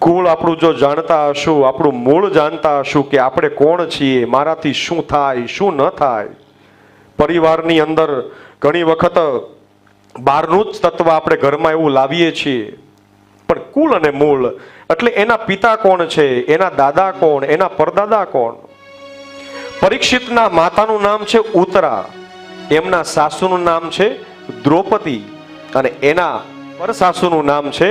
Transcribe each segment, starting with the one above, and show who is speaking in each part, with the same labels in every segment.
Speaker 1: કુળ આપણું જો જાણતા હશું, આપણું મૂળ જાણતા હશું કે આપણે કોણ છીએ, મારાથી શું થાય, શું ન થાય. પરિવારની અંદર ઘણી વખત બહારનું જ તત્વ આપણે ઘરમાં એવું લાવીએ છીએ. પણ કુલ અને મૂળ, એટલે એના પિતા કોણ છે, એના દાદા કોણ, એના પરદાદા કોણ? પરીક્ષિતના માતાનું નામ છે ઉતરા, એમના સાસુનું નામ છે દ્રૌપદી, અને એના પરસાસુનું નામ છે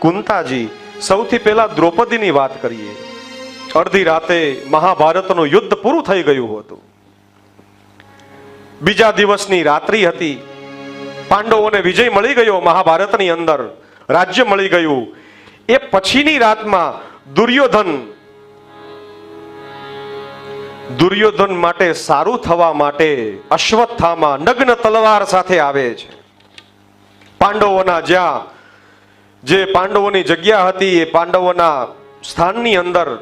Speaker 1: કુંતાજી. સૌથી પહેલા દ્રૌપદીની વાત કરીએ. અડધી રાતે મહાભારતનું યુદ્ધ પૂરું થઈ ગયું હતું. બીજા દિવસની રાત્રિ હતી. પાંડવોને વિજય મળી ગયો મહાભારતની અંદર. રાજ્ય મળી ગયું. એ પછીની રાતમાં દુર્યોધન દુર્યોધન માટે સારું થવા માટે અશ્વત્થામાં નગ્ન તલવાર સાથે આવે છે. પાંડવોના જ્યાં જે પાંડવોની જગ્યા હતી એ પાંડવોના સ્થાનની અંદર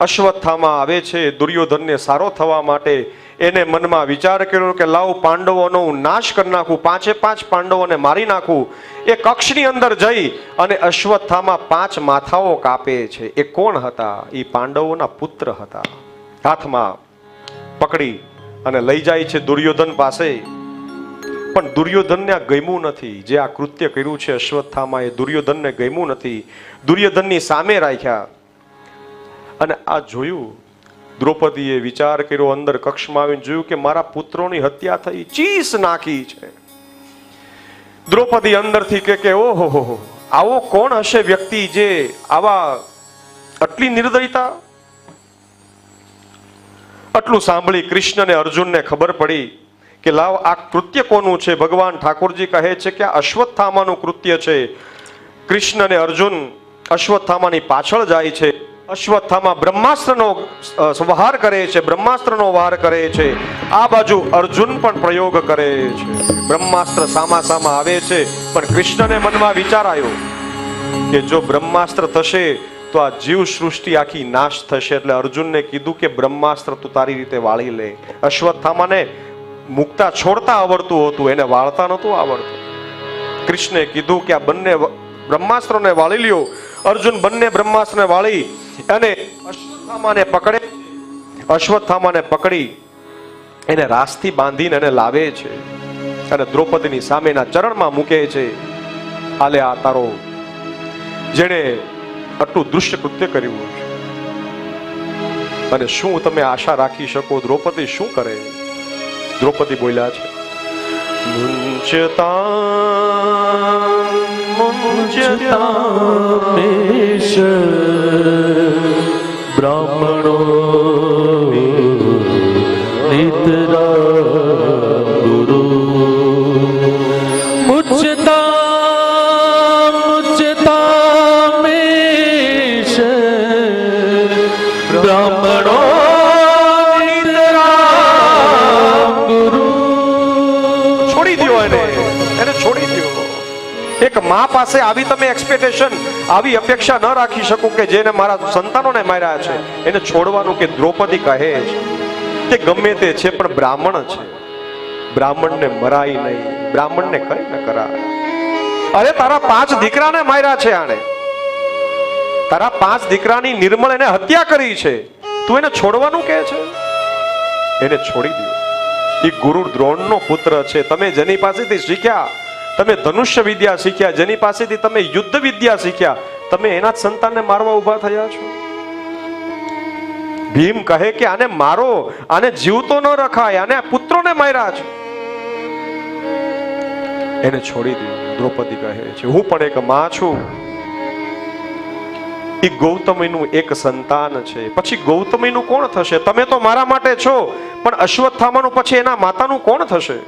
Speaker 1: અશ્વત્થામાં આવે છે, દુર્યોધનને સારો થવા માટે એને મનમાં વિચાર કર્યો કે લાવ પાંડવોનો હું નાશ કરી નાખું, પાંચે પાંચ પાંડવોને મારી નાખું. એ કક્ષની અંદર જઈ અને અશ્વત્થામાં પાંચ માથાઓ કાપે છે. એ કોણ હતા? એ પાંડવોના પુત્ર હતા. હાથમાં પકડી અને લઈ જાય છે દુર્યોધન પાસે. પણ દુર્યોધનને આ ગમ્યું નથી. જે આ કૃત્ય કર્યું છે અશ્વત્થામાં એ દુર્યોધનને ગમ્યું નથી. દુર્યોધનની સામે રાખ્યા. અને આ જોયું, દ્રૌપદીએ વિચાર કર્યો અંદર કક્ષમાં આવીને જોયું કે મારા પુત્રોની હત્યા થઈ, ચીસ નાખી છે. દ્રૌપદી અંદરથી કે કે, ઓહો, હો આવો કોણ હશે વ્યક્તિ જે આવા આટલી નિર્દયતા? આટલું સાંભળી કૃષ્ણ અને અર્જુનને ખબર પડી કે લાવ આ કૃત્ય કોનું છે? ભગવાન ઠાકોરજી કહે છે કે આ અશ્વત્થામાનું કૃત્ય છે. કૃષ્ણ અને અર્જુન અશ્વત્થામાની પાછળ જાય છે. અશ્વત્થામા બ્રહ્માસ્ત્રનો વહાર કરે છે, બ્રહ્માસ્ત્રનો વહાર કરે છે. આ બાજુ અર્જુન પણ પ્રયોગ કરે છે. બ્રહ્માસ્ત્ર સામા સામા આવે છે, પણ કૃષ્ણને મનમાં વિચાર આવ્યો કે જો બ્રહ્માસ્ત્ર થશે, તો આ જીવ સૃષ્ટિ આખી નાશ થશે. એટલે અર્જુનને કીધું કે બ્રહ્માસ્ત્ર તું તારી રીતે વાળી લે. અશ્વત્થામાને મુકતા છોડતા આવડતું હતું, એને વાળતા નહોતું આવડતું. કૃષ્ણે કીધું કે આ બંને બ્રહ્માસ્ત્રોને વાળી લ્યો. અર્જુન બંને બ્રહ્માસ્ત્રને વાળી અને અશ્વત્થામાને પકડે. અશ્વત્થામાને પકડી એને રાસથી બાંધીને એને લાવે છે અને દ્રૌપદીની સામેના ચરણમાં મૂકે છે. આલે આ તારો. જેણે આટલું દૃશ્ય કૃત્ય કર્યું અને શું તમે આશા રાખી શકો? દ્રૌપદી શું કરે? દ્રૌપદી બોલ્યા છે મુંચતા મુંચતા
Speaker 2: મેષ બ્રાહ્મણો નિતરા ગુરુ મુચ્યતા મુચ્યતા મેષ બ્રાહ્મણો
Speaker 1: એક મા પાસે આવી તમે એક્સપેક્ટેશન આવી અપેક્ષા ન રાખી શકો કે જેને મારા સંતાનોને માર્યા છે, એને છોડવાનું કે દ્રૌપદી કહે છે. કે ગમે તે છે, પણ બ્રાહ્મણ છે. બ્રાહ્મણને મરાય નહીં, બ્રાહ્મણને કઈ ન કરાય. અરે, તારા પાંચ દીકરાને માર્યા છે આણે. તારા પાંચ દીકરાની નિર્મળ એને હત્યા કરી છે. તું એને છોડવાનું કહે છે? એને છોડી દો એ ગુરુ દ્રોણનો પુત્ર છે. તમે જેની પાસેથી શીખ્યા તમે ધનુષ્ય વિદ્યા શીખ્યા, જેની પાસેથી તમે યુદ્ધ વિદ્યા શીખ્યા, તમે એના જ સંતાનને મારવા ઊભા થયા છો? ભીમ કહે કે આને મારો, આને જીવતો ન રખાય, આને પુત્રોને માર્યા છે. એને છોડી દીધું દ્રૌપદી કહે છે, હું પણ એક માં છું. એ ગૌતમીનું એક સંતાન છે. પછી ગૌતમીનું કોણ થશે? તમે તો મારા માટે છો, પણ અશ્વત્થામાનું પછી એના માતાનું કોણ થશે?